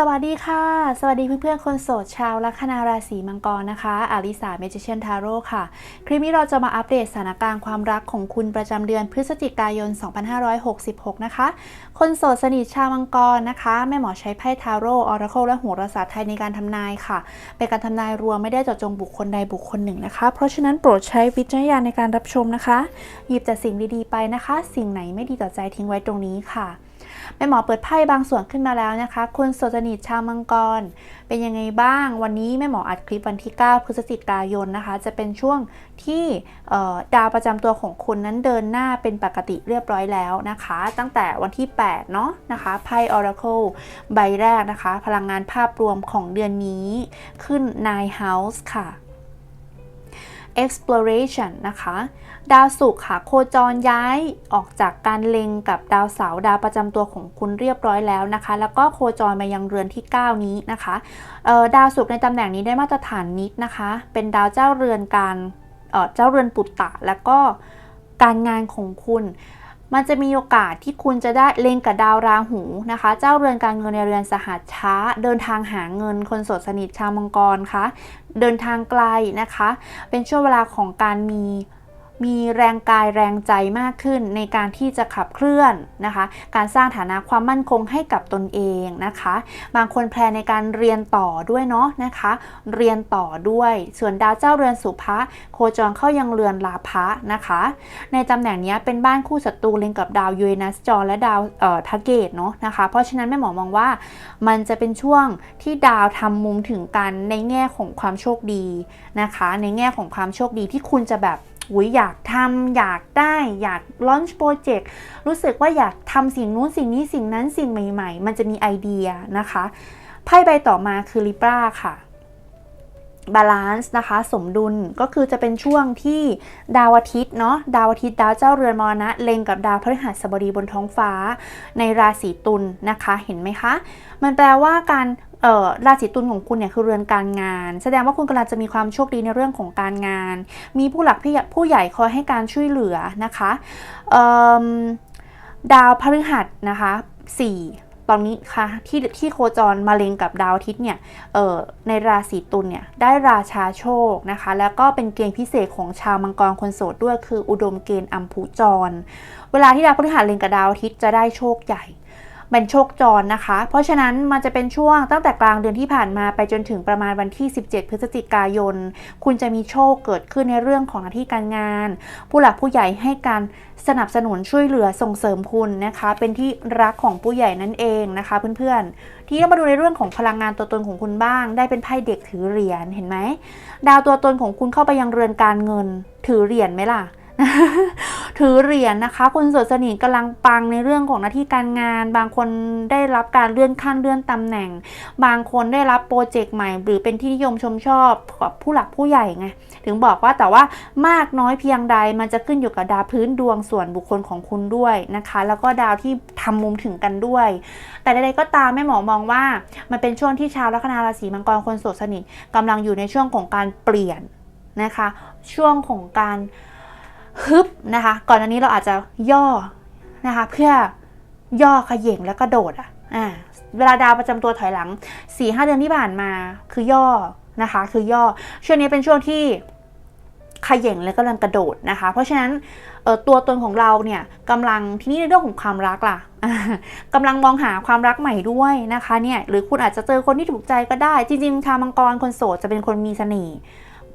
สวัสดีค่ะ สวัสดีเพื่อนๆ คนโสดชาวลัคนาราศีมังกรนะคะอาริสาเมจิเชียนทาโร่ค่ะ คลิปนี้เราจะมาอัปเดตสถานการณ์ความรักของคุณประจำเดือนพฤศจิกายน 2566 นะคะ คนโสดสนิทชาวมังกรนะคะ แม่หมอใช้ไพ่ทาโร่ออราโคลและโหราศาสตร์ไทยในการทำนายค่ะ เป็นการทำนายรวมไม่ได้เจาะจงบุคคลใดบุคคลหนึ่งนะคะ เพราะฉะนั้นโปรดใช้วิจารณญาณในการรับชมนะคะ หยิบแต่สิ่งดีๆไปนะคะ สิ่งไหนไม่ดีต่อใจทิ้งไว้ตรงนี้ค่ะ แม่หมอเปิดไพ่บางส่วนขึ้นมาแล้วนะคะ คุณโสดสนิทชาวมังกร เป็นยังไงบ้าง วันนี้แม่หมออัดคลิปวันที่ 9 พฤศจิกายนนะคะ จะเป็นช่วงที่ดาวประจำตัวของคุณนั้นเดินหน้าเป็นปกติเรียบร้อยแล้วนะคะ ตั้งแต่วันที่ 8 เนาะนะคะไพ่ Oracle ใบแรกนะคะ พลังงานภาพรวมของเดือนนี้ขึ้น Nine House ค่ะ exploration นะคะ ดาวศุกร์ค่ะโคจรย้ายออกจากการเล็งกับดาวเสาร์ดาวประจำตัวของคุณเรียบร้อยแล้วนะคะ แล้วก็โคจรมายังเรือนที่ 9 นี้นะคะเอ่อดาวศุกร์ในตำแหน่งนี้ได้มาตรฐานนิดนะคะ เป็นดาวเจ้าเรือนการเอ่อเจ้าเรือนปุตตะ แล้วก็การงานของคุณ มันจะมีโอกาสที่คุณจะได้เล็งกับดาวราหูนะคะ เจ้าเรือนการเงินในเรือนสหัสช้า เดินทางหาเงินคนโสดสนิทชาวมังกรคะเดินทางไกลนะคะ เป็นช่วงเวลาของการมี มีแรงกายแรงใจมากขึ้นในการที่จะขับเคลื่อนนะคะ การสร้างฐานะความมั่นคงให้กับตนเองนะคะ บางคนแพลนในการเรียนต่อด้วยเนาะนะคะ เรียนต่อด้วย ส่วนดาวเจ้าเรือนสุภะโคจรเข้ายังเรือนลาภะนะคะ ในตำแหน่งนี้เป็นบ้านคู่ศัตรูเล็งกับดาวยูเรนัสจรและดาวเอ่อทาเกตเนาะนะคะ เพราะฉะนั้นแม่หมอมองว่ามันจะเป็นช่วงที่ดาวทำมุมถึงกันในแง่ของความโชคดีนะคะ ในแง่ของความโชคดีที่คุณจะแบบ อุยอยากทำอยากได้อยากลอนช์โปรเจกต์รู้สึกว่าอยากทำสิ่งนู้นสิ่งนี้สิ่งนั้นสิ่งใหม่ ๆ มันจะมีไอเดียนะคะไพ่ใบต่อมาคือลิบราค่ะบาลานซ์นะคะสมดุลก็คือจะเป็นช่วงที่ดาวอาทิตย์เนาะดาวอาทิตย์ดาวเจ้าเรือนมรณะเล็งกับดาวพฤหัสบดีบนท้องฟ้า ในราศีตุลนะคะเห็นไหมคะ มันแปลว่าการ ราศีตุลของคุณเนี่ยคือเรือนการงาน แสดงว่าคุณกำลังจะมีความโชคดีในเรื่องของการงาน มีผู้หลักผู้ใหญ่คอยให้การช่วยเหลือนะคะดาวพฤหัสนะคะ4ตอนนี้ค่ะที่ที่โคจรมาเล็งกับดาวอาทิตย์เนี่ยในราศีตุลเนี่ยได้ราชาโชคนะคะ แล้วก็เป็นเกณฑ์พิเศษของชาวมังกรคนโสดด้วยคืออุดมเกณฑ์อัมพุจร เวลาที่ดาวพฤหัสเล็งกับดาวอาทิตย์จะได้โชคใหญ่ เป็นโชคจรนะคะ เพราะฉะนั้นมันจะเป็นช่วงตั้งแต่กลางเดือนที่ผ่านมาไปจนถึงประมาณวันที่ 17 พฤศจิกายน คุณจะมีโชคเกิดขึ้นในเรื่องของหน้าที่การงาน ผู้หลักผู้ใหญ่ให้การสนับสนุนช่วยเหลือส่งเสริมคุณนะคะ เป็นที่รักของผู้ใหญ่นั่นเองนะคะเพื่อนๆ ที่เรามาดูในเรื่องของพลังงานตัวตนของคุณบ้าง ได้เป็นไพ่เด็กถือเหรียญเห็นไหมดาวตัวตนของคุณเข้าไปยังเรือนการเงิน ถือเหรียญไหมล่ะ ถือเหรียญนะคะ คนโสดสนิทกำลังปังในเรื่องของหน้าที่การงาน บางคนได้รับการเลื่อนขั้นเลื่อนตำแหน่ง บางคนได้รับโปรเจกต์ใหม่ หรือเป็นที่นิยมชมชอบกับผู้หลักผู้ใหญ่ไงถึงบอกว่าแต่ว่ามากน้อยเพียงใดมันจะขึ้นอยู่กับดาวพื้นดวงส่วนบุคคลของคุณด้วยนะคะ แล้วก็ดาวที่ทำมุมถึงกันด้วย แต่ใดๆก็ตามแม่หมอมองว่า มันเป็นช่วงที่ชาวลัคนาราศีมังกรคนโสดสนิทกำลังอยู่ในช่วงของการเปลี่ยนนะคะ ช่วงของการ ฮึบนะคะ ก่อนอันนี้เราอาจจะย่อนะคะ เพื่อย่อขย่งแล้วก็โดดอะอ่าเวลาดาวประจำตัวถอยหลัง4ีหเดือนที่ผ่านมาคือย่อนะคะ คือย่อช่วงนี้เป็นช่วงที่ขย่งแล้วก็กำลังกระโดดนะคะ เพราะฉะนั้นตัวตนของเราเนี่ยกำลังที่นี่ในเรื่องของความรักล่ะกำลังมองหาความรักใหม่ด้วยนะคะเนี่ยหรือคุณอาจจะเจอคนที่ถูกใจก็ได้ จริงๆชาวมังกรคนโสดจะเป็นคนมีเสน่ห์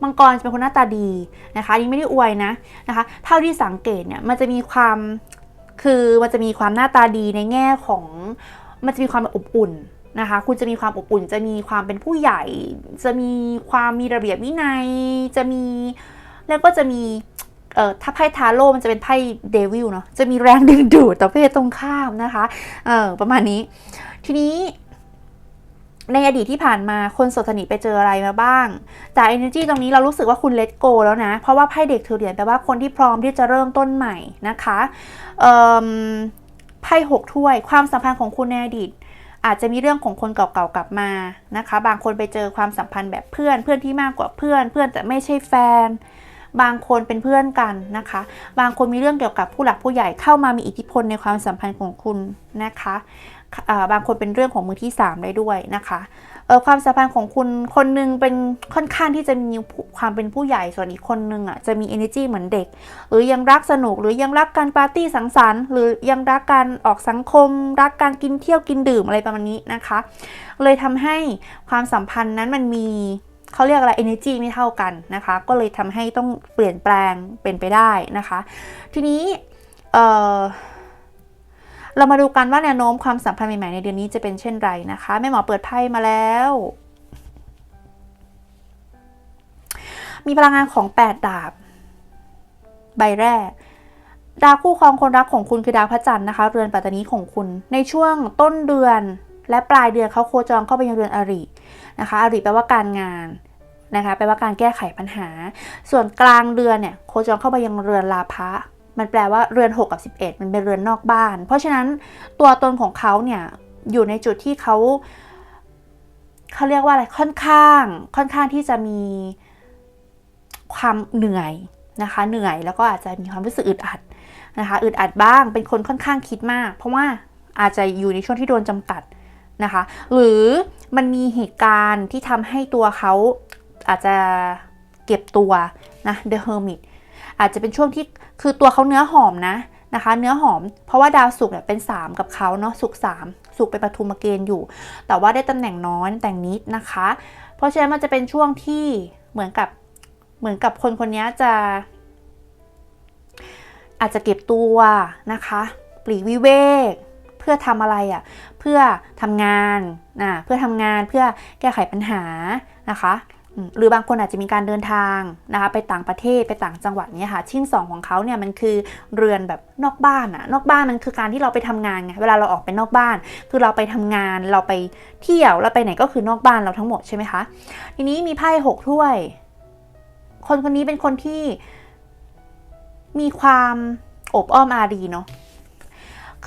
มังกรจะเป็นคนหน้าตาดีนะคะนี่ไม่ได้อวยนะนะคะ เท่าที่สังเกตเนี่ยมันจะมีความคือมันจะมีความหน้าตาดีในแง่ของมันจะมีความอบอุ่นนะคะ คุณจะมีความอบอุ่น จะมีความเป็นผู้ใหญ่ จะมีความมีระเบียบวินัย จะมีแล้วก็จะมีเอ่อถ้าไพ่ทาโร่มันจะเป็นไพ่เดวิลเนาะจะมีแรงดึงดูดต่อเพศตรงข้ามนะคะเออประมาณนี้ ทีนี้ ในอดีตที่ผ่านมาคนโสดสนิทไปเจออะไรมาบ้างจาก energy ตรงนี้เรารู้สึกว่าคุณ let go แล้วนะ เพราะว่าไพ่เด็กถือเหรียญแปลว่าคนที่พร้อมที่จะเริ่มต้นใหม่นะคะไพ่หกถ้วย ความสัมพันธ์ของคุณในอดีต อาจจะมีเรื่องของคนเก่าๆกลับมานะคะ บางคนไปเจอความสัมพันธ์แบบเพื่อน เพื่อนที่มากกว่าเพื่อน เพื่อนแต่ไม่ใช่แฟน บางคนเป็นเพื่อนกันนะคะ บางคนมีเรื่องเกี่ยวกับผู้หลักผู้ใหญ่เข้ามามีอิทธิพลในความสัมพันธ์ของคุณนะคะ บางคนเป็นเรื่องของมือที่ 3 ได้ด้วยนะคะความสัมพันธ์ของคุณคนหนึงเป็นค่อนข้างที่จะมีความเป็นผู้ใหญ่ส่วนอีกคนนึงอะจะมี energy เหมือนเด็ก หรือยังรักสนุกหรือยังรักการปาร์ตี้สังสรรค์หรือยังรักการออกสังคม รักการกินเที่ยวกินดื่มอะไรประมาณนี้นะคะ เลยทำให้ความสัมพันธ์นั้นมันมีเขาเรียกอะไร energy ไม่เท่ากันนะคะ ก็เลยทำให้ต้องเปลี่ยนแปลงเป็นไปได้นะคะ ทีนี้เอ่อ เรามาดูกันว่าแนวโน้มความสัมพันธ์ใหม่ๆในเดือนนี้จะเป็นเช่นไรนะคะแม่หมอเปิดไพ่มาแล้ว มีพลังงานของ 8 ดาบ ใบแรก ดาวคู่ครองคนรักของคุณคือดาวพระจันทร์นะคะ เรือนปัตตานีของคุณ ในช่วงต้นเดือน และปลายเดือนเขาโคจรเข้าไปยังเรือนอรินะคะ อริแปลว่าการงานนะคะแปลว่าการแก้ไขปัญหา ส่วนกลางเดือนเนี่ยโคจรเข้าไปยังเรือนลาภะ มันแปลว่าเรือน 6 กับ 11 มันเป็นเรือนนอกบ้าน เพราะฉะนั้นตัวตนของเขาเนี่ยอยู่ในจุดที่เขาเขาเรียกว่าอะไรค่อนข้างค่อนข้างที่จะมีความเหนื่อยนะคะเหนื่อยแล้วก็อาจจะมีความรู้สึกอึดอัดนะคะอึดอัดบ้างเป็นคนค่อนข้างคิดมาก เพราะว่าอาจจะอยู่ในช่วงที่โดนจำกัดนะคะหรือมันมีเหตุการณ์ที่ทำให้ตัวเขาอาจจะเก็บตัวนะ The Hermit อาจจะเป็นช่วงที่ คือตัวเขาเนื้อหอมนะนะคะ เนื้อหอม เพราะว่าดาวศุกร์เนี่ยเป็น 3 กับเขาเนาะศุกร์3ศุกร์เป็นปฐุมเกณฑ์อยู่ แต่ว่าได้ตำแหน่งน้อยแต่งนิดนะคะ เพราะฉะนั้นมันจะเป็นช่วงที่เหมือนกับเหมือนกับคนคนนี้จะ อาจจะเก็บตัวนะคะปลีกวิเวก เพื่อทำอะไรอะ่ะเพื่อทำงานนะเพื่อทำงานเพื่อแก้ไขปัญหานะคะ หรือบางคนอาจจะมีการเดินทางนะคะไปต่างประเทศไปต่างจังหวัดเนี่ยค่ะชิ้นสองของเขาเนี่ยมันคือเรือนแบบนอกบ้านอะนอกบ้านมันคือการที่เราไปทำงานไงเวลาเราออกไปนอกบ้าน คือเราไปทำงานเราไปเที่ยวเราไปไหนก็คือนอกบ้านเราทั้งหมดใช่ไหมคะทีนี้มีไพ่หกถ้วย คนคนนี้เป็นคนที่มีความอบอ้อมอารีเนาะ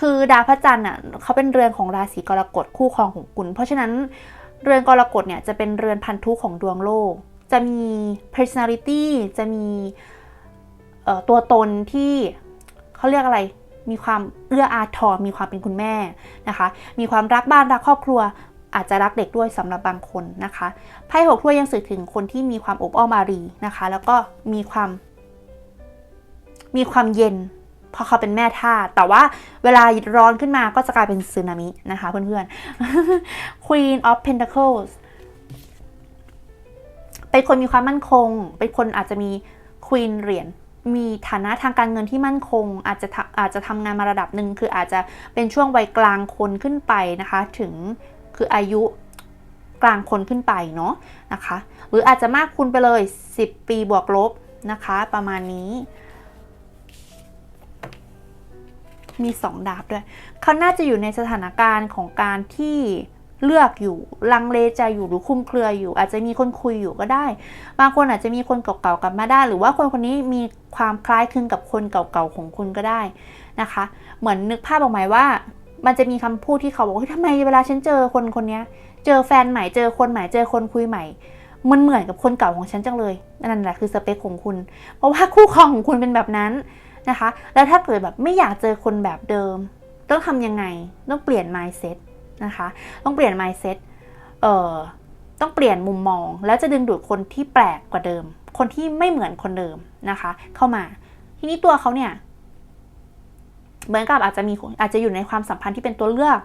คือดาวพระจันทร์อะเขาเป็นเรือนของราศีกรกฎคู่ครองของคุณ เพราะฉะนั้น เรือนกรกฎเนี่ยจะเป็นเรือนพันธุของดวงโลก จะมี personality จะมีตัวตนที่เขาเรียกอะไร มีความเอื้ออาทรมีความเป็นคุณแม่นะคะ มีความรักบ้านรักครอบครัว อาจจะรักเด็กด้วยสำหรับบางคนนะคะไพ่หกถ้วยยังสื่อถึงคนที่มีความอบอ้อมอารีนะคะ แล้วก็มีความ มีความเย็น เพราะเขาเป็นแม่ธาตุแต่ว่าเวลาร้อนขึ้นมาก็จะกลายเป็นสึนามินะคะเพื่อนๆ Queen of Pentacles เป็นคนมีความมั่นคง เป็นคนอาจจะมี Queen เหรียญมีฐานะทางการเงินที่มั่นคง อาจจะอาจจะทำงานมาระดับหนึ่งคืออาจจะเป็นช่วงวัยกลางคนขึ้นไปนะคะ ถึงคืออายุกลางคนขึ้นไปเนาะนะคะ หรืออาจจะมากคุณไปเลย 10 ปีบวกลบนะคะ ประมาณนี้ มีสองดาบด้วย เขาน่าจะอยู่ในสถานการณ์ของการที่เลือกอยู่ลังเลใจอยู่หรือคุมเครืออยู่ อาจจะมีคนคุยอยู่ก็ได้ บางคนอาจจะมีคนเก่าๆกลับมาได้ หรือว่าคนคนนี้มีความคล้ายคลึงกับคนเก่าๆของคุณก็ได้นะคะ เหมือนนึกภาพออกไหมว่า มันจะมีคำพูดที่เขาบอกว่าเฮ้ยทำไมเวลาฉันเจอคนคนนี้เจอแฟนใหม่เจอคนใหม่เจอคนคุยใหม่มันเหมือนกับคนเก่าของฉันจังเลยนั่นแหละคือสเปคของคุณ เพราะว่าคู่ครองของคุณเป็นแบบนั้น นะคะ แล้วถ้าเกิดแบบไม่อยากเจอคนแบบเดิม ต้องทำยังไง ต้องเปลี่ยน mindset นะคะ ต้องเปลี่ยน mindset เอ่อ ต้องเปลี่ยนมุมมอง แล้วจะดึงดูดคนที่แปลกกว่าเดิม คนที่ไม่เหมือนคนเดิมนะคะ เข้ามา ทีนี้ตัวเขาเนี่ย เหมือนกับอาจจะมีอาจจะอยู่ในความสัมพันธ์ที่เป็นตัวเลือก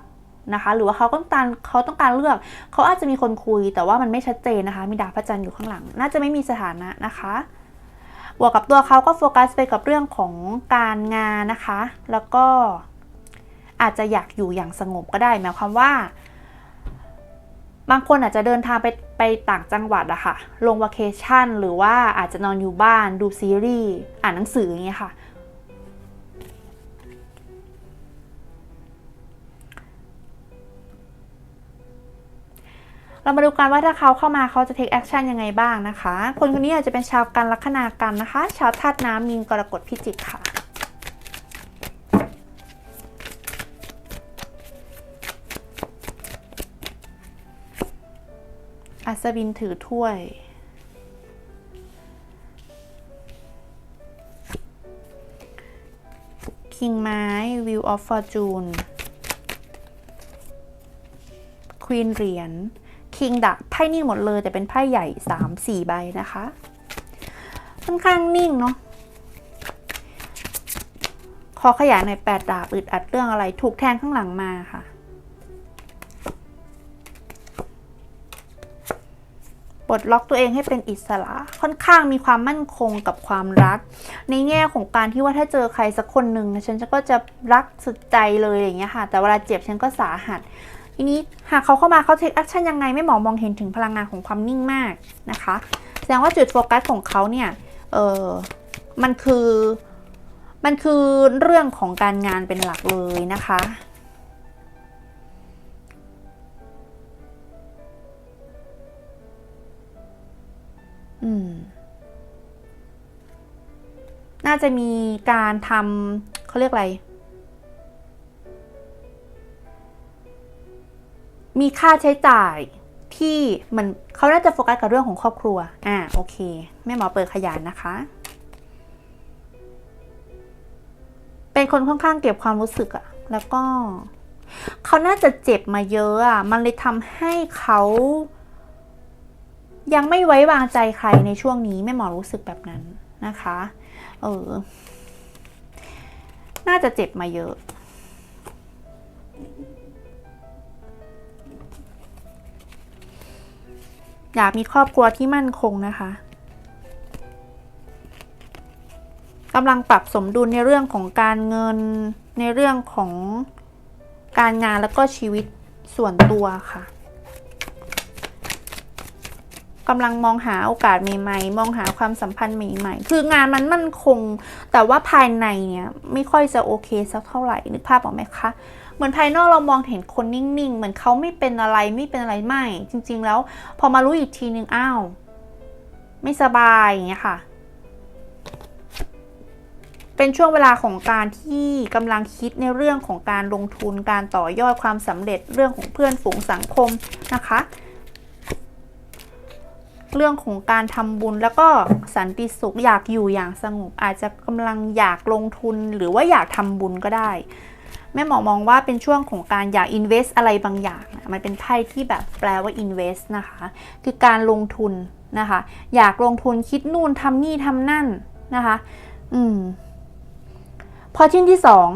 นะคะ หรือว่าเขาต้องการเขาต้องการเลือก เขาอาจจะมีคนคุย แต่ว่ามันไม่ชัดเจนนะคะ มีดาวพระจันทร์อยู่ข้างหลัง น่าจะไม่มีสถานะนะคะ บวกกับตัวเขาก็โฟกัสไปกับเรื่องของการงานนะคะ แล้วก็อาจจะอยากอยู่อย่างสงบก็ได้หมายความว่า บางคนอาจจะเดินทางไปไปต่างจังหวัดอะค่ะ ลงวัคเคชั่นหรือว่าอาจจะนอนอยู่บ้านดูซีรีส์อ่านหนังสืออย่างเงี้ยค่ะ เรามาดูกันว่าถ้าเขาเข้ามาเขาจะ take action ยังไงบ้างนะคะ คนคนนี้อาจจะเป็นชาวกันลัคนากันนะคะ ชาวธาตุน้ำมีนกรกฎพิจิกค่ะอัศวินถือถ้วย คิงไม้ View of Fortune ควีนเหรียญ คิงดาไพ่นิ่งหมดเลย แต่เป็นไพ่ใหญ่ 3 4 ใบนะคะ ค่อนข้างนิ่งเนาะขอขยายในอยแปดดาบอึดอัดเรื่องอะไร ถูกแทงข้างหลังมาค่ะ ปลดล็อกตัวเองให้เป็นอิสระ ค่อนข้างมีความมั่นคงกับความรัก ในแง่ของการที่ว่าถ้าเจอใครสักคนหนึ่งนะฉันก็จะรักสุดใจเลยอย่างเงี้ยค่ะ แต่เวลาเจ็บฉันก็สาหัส ทีนี้หากเขาเข้ามาเขาเทคแอคชั่นยังไงไม่หมอมองเห็นถึงพลังงานของความนิ่งมากนะคะ แสดงว่าจุดโฟกัสของเขาเนี่ยเออมันคือมันคือเรื่องของการงานเป็นหลักเลยนะคะอืมน่าจะมีการทำเขาเรียกอะไร มีค่าใช้จ่ายที่มันเขาน่าจะโฟกัสกับเรื่องของครอบครัว อ่าโอเค แม่หมอเปิดขยายนะคะ เป็นคนค่อนข้างเก็บความรู้สึกอะแล้วก็เขาน่าจะเจ็บมาเยอะอะมันเลยทำให้เขายังไม่ไว้วางใจใครในช่วงนี้แม่หมอรู้สึกแบบนั้นนะคะ เออ น่าจะเจ็บมาเยอะ อยากมีครอบครัวที่มั่นคงนะคะกำลังปรับสมดุลในเรื่องของการเงินในเรื่องของการงานแล้วก็ชีวิตส่วนตัวค่ะกำลังมองหาโอกาสใหม่ๆ มองหาความสัมพันธ์ใหม่ ๆ คืองานมันมั่นคง แต่ว่าภายในเนี่ยไม่ค่อยจะโอเคสักเท่าไหร่นึกภาพออกไหมคะ เหมือนภายนอกเรามองเห็นคนนิ่งๆ เหมือนเขาไม่เป็นอะไรไม่เป็นอะไรไม่ จริง ๆ แล้ว พอมารู้อีกทีนึงอ้าว ไม่สบายอย่างเงี้ยค่ะ เป็นช่วงเวลาของการที่กำลังคิดในเรื่องของการลงทุนการต่อยอดความสำเร็จเรื่องของเพื่อนฝูงสังคมนะคะ เรื่องของการทำบุญแล้วก็สันติสุขอยากอยู่อย่างสงบอาจจะกำลังอยากลงทุนหรือว่าอยากทำบุญก็ได้ แม่หมอมองว่าเป็นช่วงของการอยาก invest อะไรบางอย่างนะมันเป็นไพ่ที่แบบแปลว่า invest นะคะ คือการลงทุนนะคะ อยากลงทุนคิดนู่นทำนี่ทำนั่นนะคะ อืม พอชิ้นที่สอง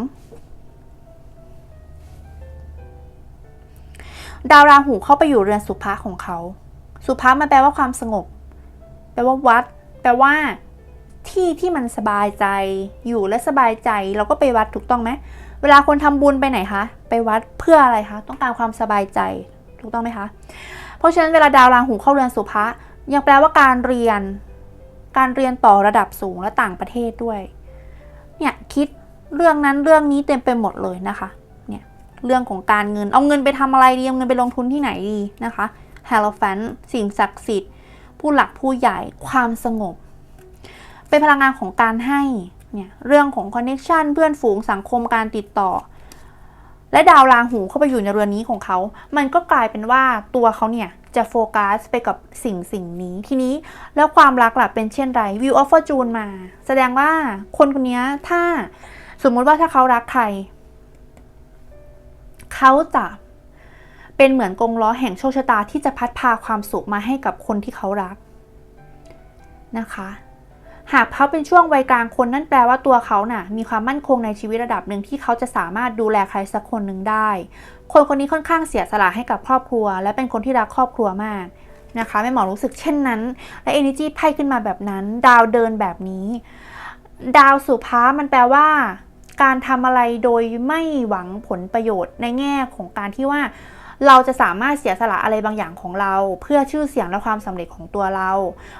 ดาวราหูเข้าไปอยู่เรือนสุภาของเขา สุภามันแปลว่าความสงบ แปลว่าวัด แปลว่า ที่ที่มันสบายใจ อยู่และสบายใจ เราก็ไปวัดถูกต้องไหม เวลาคนทำบุญไปไหนคะ ไปวัดเพื่ออะไรคะ ต้องการความสบายใจ ถูกต้องไหมคะ เพราะฉะนั้นเวลาดาวราหูเข้าเรือนสุภะยังแปลว่าการเรียน การเรียนต่อระดับสูงและต่างประเทศด้วย เนี่ยคิดเรื่องนั้นเรื่องนี้เต็มไปหมดเลยนะคะ เนี่ยเรื่องของการเงิน เอาเงินไปทำอะไรดี เอาเงินไปลงทุนที่ไหนดีนะคะฮาโลแฟนสิ่งศักดิ์สิทธิ์ ผู้หลักผู้ใหญ่ ความสงบ เป็นพลังงานของการให้ เนี่ยเรื่องของคอนเน c ชันเพื่อนฝูงสังคมการติดต่อ และดาวราหูเข้าไปอยู่ในเรือนนี้ของเขา มันก็กลายเป็นว่าตัวเขาเนี่ยจะโฟกัสไปกับสิ่งสิ่งนี้ทีนี้แล้วความรักล่ะเป็นเช่นไร View of Fortune มา แสดงว่าคนคนนี้ถ้าสมมุติว่าถ้าเขารักใคร เขาจะเป็นเหมือนกงล้อแห่งโชคชะตาที่จะพัดพาความสุขมาให้กับคนที่เขารักนะคะ หากเขาเป็นช่วงวัยกลางคนนั่นแปลว่าตัวเขาน่ะ มีความมั่นคงในชีวิตระดับหนึ่งที่เขาจะสามารถดูแลใครสักคนหนึ่งได้ คนคนนี้ค่อนข้างเสียสละให้กับครอบครัว และเป็นคนที่รักครอบครัวมากนะคะแม่หมอรู้สึกเช่นนั้น และ energy ไพ่ขึ้นมาแบบนั้น ดาวเดินแบบนี้ ดาวสุภามันแปลว่า การทำอะไรโดยไม่หวังผลประโยชน์ในแง่ของการที่ว่า เราจะสามารถเสียสละอะไรบางอย่างของเรา เพื่อชื่อเสียงและความสำเร็จของตัวเรา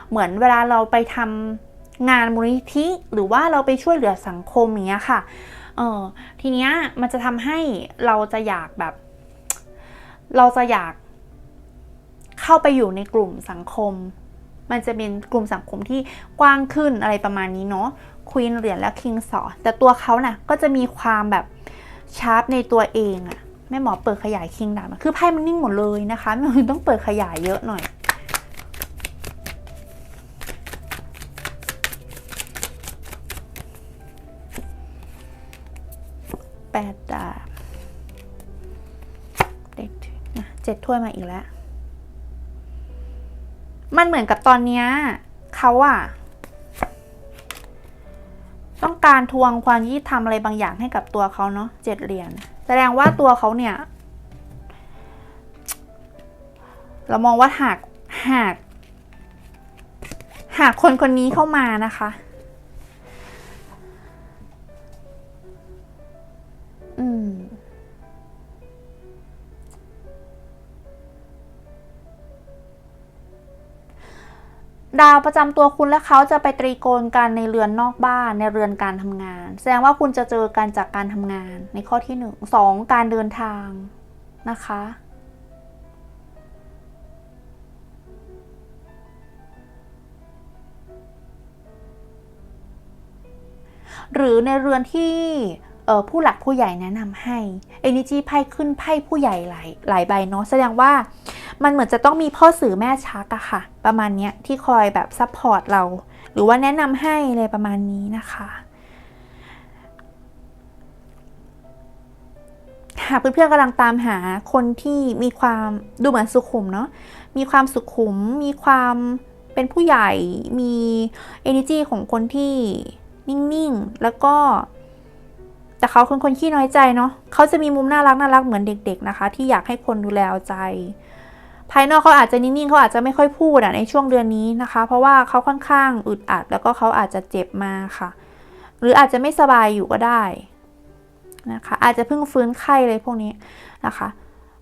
เหมือนเวลาเราไปทำ งานมูลนิธิหรือว่าเราไปช่วยเหลือสังคมอย่างเงี้ยค่ะเออทีเนี้ยมันจะทำให้เราจะอยากแบบ เราจะอยากเข้าไปอยู่ในกลุ่มสังคม มันจะเป็นกลุ่มสังคมที่กว้างขึ้นอะไรประมาณนี้เนาะควีนเหรียญและคิงสอแต่ตัวเขาน่ะก็จะมีความแบบชาร์ปในตัวเองอะแม่หมอเปิดขยายคิงดาบคือไพ่มันนิ่งหมดเลยนะคะม่หมอต้องเปิดขยายเยอะหน่อย แปดดาบเด็กถือนะเจ็ดถ้วยมาอีกแล้ว มันเหมือนกับตอนเนี้ยเขาอะต้องการทวงความยุติธรรมอะไรบางอย่างให้กับตัวเขาเนาะเจ็ดเหรียญแสดงว่าตัวเขาเนี่ย เรามองว่าหากหาก หากคนคนนี้เข้ามานะคะ อืมดาวประจำตัวคุณและเขาจะไปตรีโกณกันในเรือนนอกบ้านในเรือนการทำงาน แสดงว่าคุณจะเจอกันจากการทำงานในข้อที่หนึ่งสองการเดินทางนะคะ หรือในเรือนที่ ผู้หลักผู้ใหญ่แนะนำให้ Energy ไพ่ขึ้นไพ่ผู้ใหญ่หลายหลายใบเนาะแสดงว่ามันเหมือนจะต้องมีพ่อสื่อแม่ชักอะค่ะ ประมาณเนี้ยที่คอยแบบซัพพอร์ตเรา หรือว่าแนะนำให้อะไรประมาณนี้นะคะหากเพื่อนๆกำลังตามหาคนที่มีความดูเหมือนสุขุมเนาะ มีความสุขุม มีความเป็นผู้ใหญ่ มี energy ของคนที่นิ่ง ๆ แล้วก็ แต่เขาเป็นคนขี้น้อยใจเนาะเขาจะมีมุมน่ารักน่ารักเหมือนเด็ก ๆนะคะ ที่อยากให้คนดูแลเอาใจ ภายนอกเขาอาจจะนิ่งๆเขาอาจจะไม่ค่อยพูดอะในช่วงเดือนนี้นะคะ เพราะว่าเขาค่อนข้างอึดอัด แล้วก็เขาอาจจะเจ็บมาค่ะ หรืออาจจะไม่สบายอยู่ก็ได้นะคะ อาจจะเพิ่งฟื้นไข้เลยพวกนี้นะคะ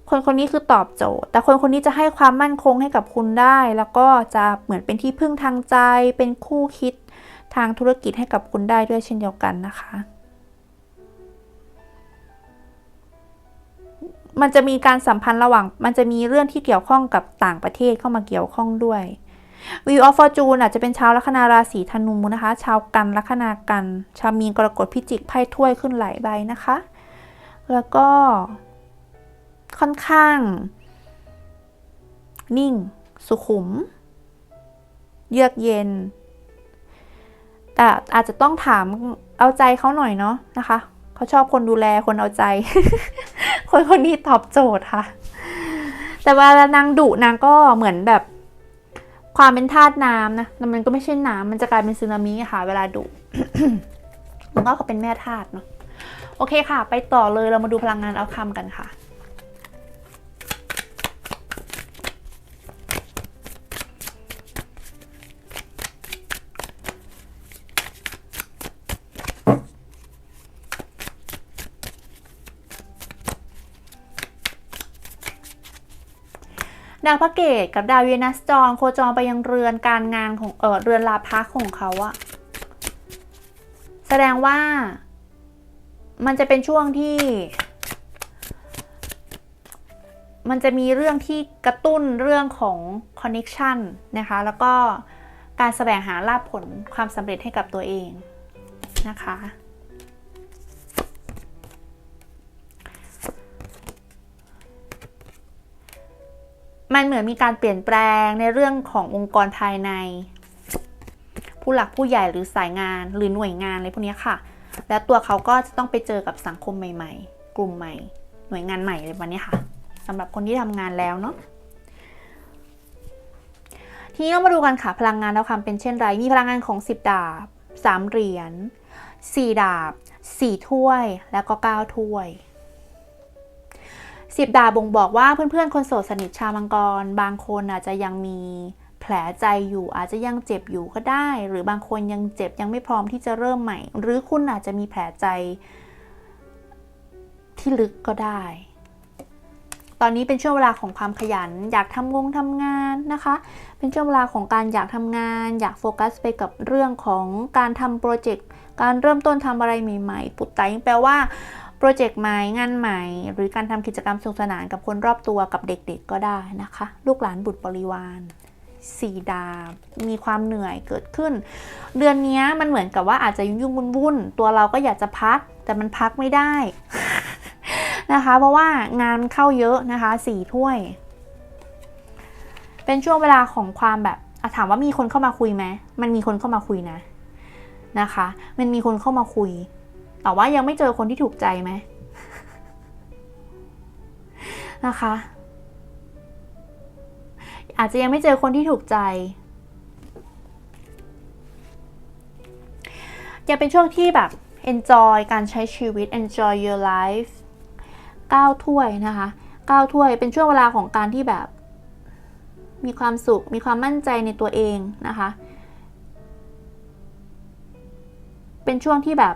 คนคนนี้คือตอบโจทย์ แต่คนคนนี้จะให้ความมั่นคงให้กับคุณได้ แล้วก็จะเหมือนเป็นที่พึ่งทางใจ เป็นคู่คิดทางธุรกิจให้กับคุณได้ด้วยเช่นเดียวกันนะคะ มันจะมีการสัมพันธ์ระหว่าง มันจะมีเรื่องที่เกี่ยวข้องกับต่างประเทศเข้ามาเกี่ยวข้องด้วย Wheel of Fortune อาจจะเป็นชาวลัคนาราศีธนูนะคะ ชาวกันลัคนากัน ชาวมีนกรกฎพิจิกไพ่ถ้วยขึ้นหลายใบนะคะ แล้วก็ค่อนข้าง นิ่ง สุขุม เยือกเย็น แต่อาจจะต้องถามเอาใจเขาหน่อยเนาะนะคะ เขาชอบคนดูแลคนเอาใจ คนคนนี้ตอบโจทย์ค่ะ แต่เวลานางดุนางก็เหมือนแบบความเป็นธาตุน้ำนะแต่มันก็ไม่ใช่น้ำมันจะกลายเป็นสึนามิค่ะ เวลาดุมันก็เป็นแม่ธาตุเนาะโอเคค่ะ ไปต่อเลยเรามาดูพลังงานเอาคำกันค่ะ ดาวพระเกตกับดาวเวนัสจรโคจรไปยังเรือนการงานของเออเรือนลาพักของเขาอะแสดงว่ามันจะเป็นช่วงที่ มันจะมีเรื่องที่กระตุ้นเรื่องของคอนเน็ชันนะคะ แล้วก็การแสวงหาลาภผลความสำเร็จให้กับตัวเองนะคะ มันเหมือนมีการเปลี่ยนแปลงในเรื่องขององค์กรภายใน ผู้หลักผู้ใหญ่หรือสายงานหรือหน่วยงานอะไรพวกนี้ค่ะ แล้วตัวเขาก็จะต้องไปเจอกับสังคมใหม่ ๆ กลุ่มใหม่ หน่วยงานใหม่อะไรแบบนี้ค่ะสำหรับคนที่ทำงานแล้วเนาะทีนี้เรามาดูกันค่ะพลังงานแล้วคำเป็นเช่นไร มีพลังงานของ 10 ดาบ 3 เหรียญ 4 ดาบ 4 ถ้วย แล้วก็ 9 ถ้วย สิบดาบ่งบอกว่าเพื่อนๆ คนโสดสนิทชาวมังกร บางคนอาจจะยังมีแผลใจอยู่อาจจะยังเจ็บอยู่ก็ได้ หรือบางคนยังเจ็บยังไม่พร้อมที่จะเริ่มใหม่ หรือคุณอาจจะมีแผลใจที่ลึกก็ได้ ตอนนี้เป็นช่วงเวลาของความขยัน อยากทำงงทำงานนะคะ เป็นช่วงเวลาของการอยากทำงาน อยากโฟกัสไปกับเรื่องของการทำโปรเจกต์ การเริ่มต้นทำอะไรใหม่ๆ ปุตไตแปลว่า โปรเจกต์ใหม่งานใหม่ หรือการทำกิจกรรมสนุกสนานกับคนรอบตัวกับเด็กๆก็ได้นะคะ ลูกหลานบุตรบริวารสี่ดาบมีความเหนื่อยเกิดขึ้น เดือนนี้มันเหมือนกับว่าอาจจะยุ่งวุ่นๆตัวเราก็อยากจะพัก แต่มันพักไม่ได้นะคะ เพราะว่างานเข้าเยอะนะคะสี่ถ้วย เป็นช่วงเวลาของความแบบถามว่ามีคนเข้ามาคุยไหมมันมีคนเข้ามาคุยนะนะคะ มันมีคนเข้ามาคุย แต่ว่ายังไม่เจอคนที่ถูกใจไหมนะคะ อาจจะยังไม่เจอคนที่ถูกใจยังเป็นช่วงที่แบบ enjoy การใช้ชีวิต enjoy your life ก้าวถ้วยนะคะก้าวถ้วยเป็นช่วงเวลาของการที่แบบ มีความสุข มีความมั่นใจในตัวเองนะคะ เป็นช่วงที่แบบ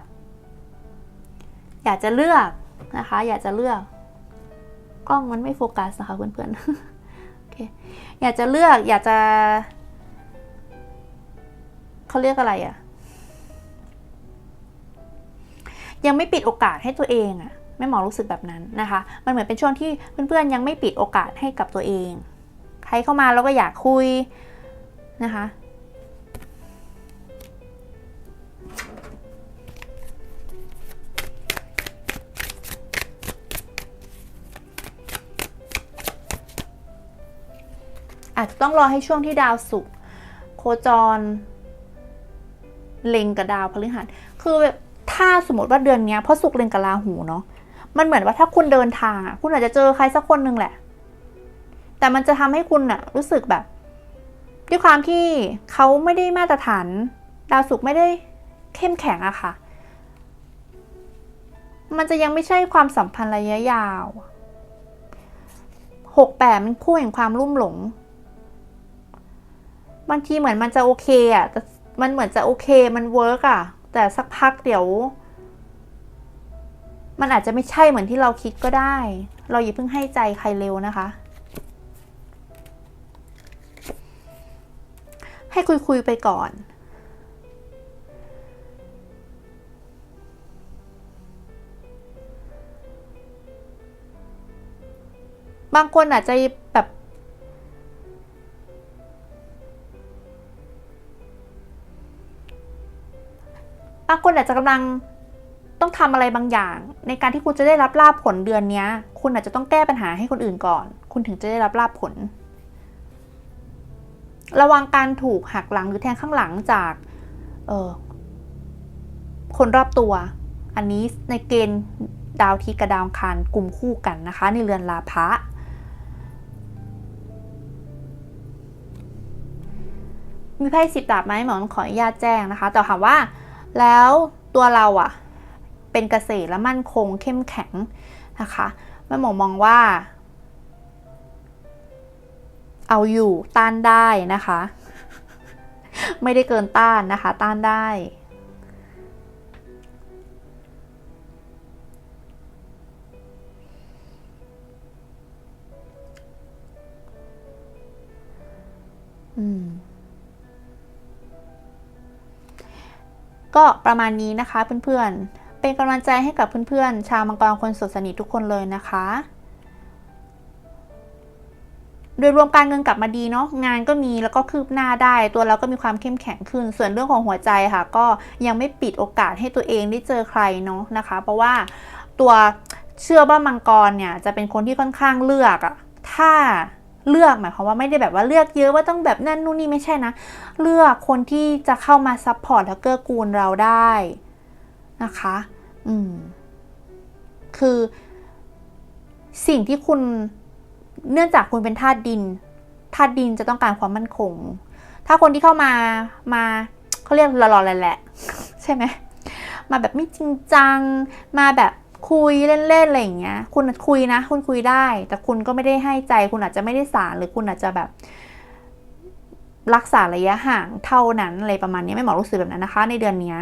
อยากจะเลือกนะคะ อยากจะเลือกกล้องมันไม่โฟกัสนะคะเพื่อนๆโอเคอยากจะเลือกอยากจะเขาเรียกอะไรอะยังไม่ปิดโอกาสให้ตัวเองอะแม่หมอรู้สึกแบบนั้นนะคะ มันเหมือนเป็นช่วงที่เพื่อนๆยังไม่ปิดโอกาสให้กับตัวเอง ใครเข้ามาเราก็อยากคุยนะคะ อาจจะต้องรอให้ช่วงที่ดาวศุกร์โคจร เล็งกับดาวพฤหัส คือถ้าสมมติว่าเดือนนี้เพราะศุกร์เล็งกับราหูเนาะมันเหมือนว่าถ้าคุณเดินทางอะคุณอาจจะเจอใครสักคนหนึ่งแหละ แต่มันจะทำให้คุณอะ รู้สึกแบบ ด้วยความที่เขาไม่ได้มาตรฐาน ดาวศุกร์ไม่ได้เข้มแข็งอะค่ะ มันจะยังไม่ใช่ความสัมพันธ์ระยะยาวหกแปดมันคู่แห่งความรุ่มหลง บางทีเหมือนมันจะโอเคอะมันเหมือนจะโอเคมันเวิร์กอะแต่สักพักเดี๋ยว มันอาจจะไม่ใช่เหมือนที่เราคิดก็ได้ เราอย่าเพิ่งให้ใจใครเร็วนะคะ ให้คุยคุยไปก่อนบางคนอาจจะางคนอาจจะกำลังต้องทำอะไรบางอย่าง ในการที่คุณจะได้รับลาบผลเดือนนี้คุณอาจจะต้องแก้ปัญหาให้คนอื่นก่อน คุณถึงจะได้รับลาบผล ระวังการถูกหักหลังหรือแทงข้างหลังจากเออคนรอบตัว อันนี้ในเกณฑ์ดาวทีกับดาวคารกลุ่มคู่กันนะคะ ในเรือนลาภะมีไพ่สิบดาบไหมหมอต้องขออนุญาตแจ้งนะคะ แต่ถามว่า แล้วตัวเราอะเป็นเกษตรและมั่นคงเข้มแข็งนะคะแม่หมอมองว่า เอาอยู่ต้านได้นะคะ ไม่ได้เกินต้านนะคะ ต้านได้อืม ก็ประมาณนี้นะคะเพื่อนๆ เป็นกำลังใจให้กับเพื่อนๆ ชาวมังกรคนสดสนิททุกคนเลยนะคะ โดยรวมการเงินกลับมาดีเนาะงานก็มีแล้วก็คืบหน้าได้ ตัวเราก็มีความเข้มแข็งขึ้น ส่วนเรื่องของหัวใจค่ะ ก็ยังไม่ปิดโอกาสให้ตัวเองได้เจอใครเนาะนะคะ เพราะว่าตัวเชื่อว่ามังกรเนี่ยจะเป็นคนที่ค่อนข้างเลือกอะถ้า เลือกหมายความว่าไม่ได้แบบว่าเลือกเยอะว่าต้องแบบนั่นนู่นนี่ไม่ใช่นะ เลือกคนที่จะเข้ามาซัพพอร์ตและเกื้อกูลเราได้นะคะ อืม คือสิ่งที่คุณเนื่องจากคุณเป็นธาตุดินธาตุดินจะต้องการความมั่นคง ถ้าคนที่เข้ามามาเขาเรียกหล่อๆแหละใช่ไหมมาแบบไม่จริงจัง มาแบบ คุยเล่นๆอะไรอย่างเงี้ย คุณคุยนะ คุณคุยได้ แต่คุณก็ไม่ได้ให้ใจ คุณอาจจะไม่ได้สารหรือคุณอาจจะแบบ รักษาระยะห่างเท่านั้นอะไรประมาณนี้ไม่หมอรู้สึกแบบนั้นนะคะ ในเดือนนี้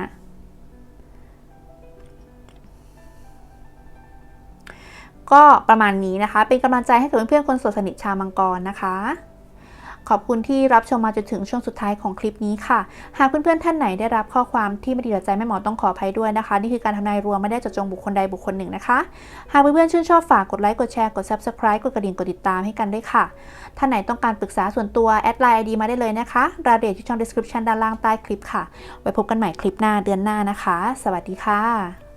ก็ประมาณนี้นะคะ เป็นกำลังใจให้กับเพื่อนๆคนสดสนิทชาวมังกรนะคะ ขอบคุณที่รับชมมาจนถึงช่วงสุดท้ายของคลิปนี้ค่ะ หากเพื่อนๆท่านไหนได้รับข้อความที่ไม่ดีต่อใจแม่หมอต้องขออภัยด้วยนะคะ นี่คือการทำนายรวมไม่ได้เจาะจงบุคคลใดบุคคลหนึ่งนะคะ หากเพื่อนๆชื่นชอบฝากกดไลค์กดแชร์กด subscribe กดกระดิ่งกดติดตามให้กันด้วยค่ะท่านไหนต้องการปรึกษาส่วนตัวแอดไลน์ไอดีมาได้เลยนะคะรายละเอียดที่ช่อง description ด้านล่างใต้คลิปค่ะ ไว้พบกันใหม่คลิปหน้าเดือนหน้านะคะ สวัสดีค่ะ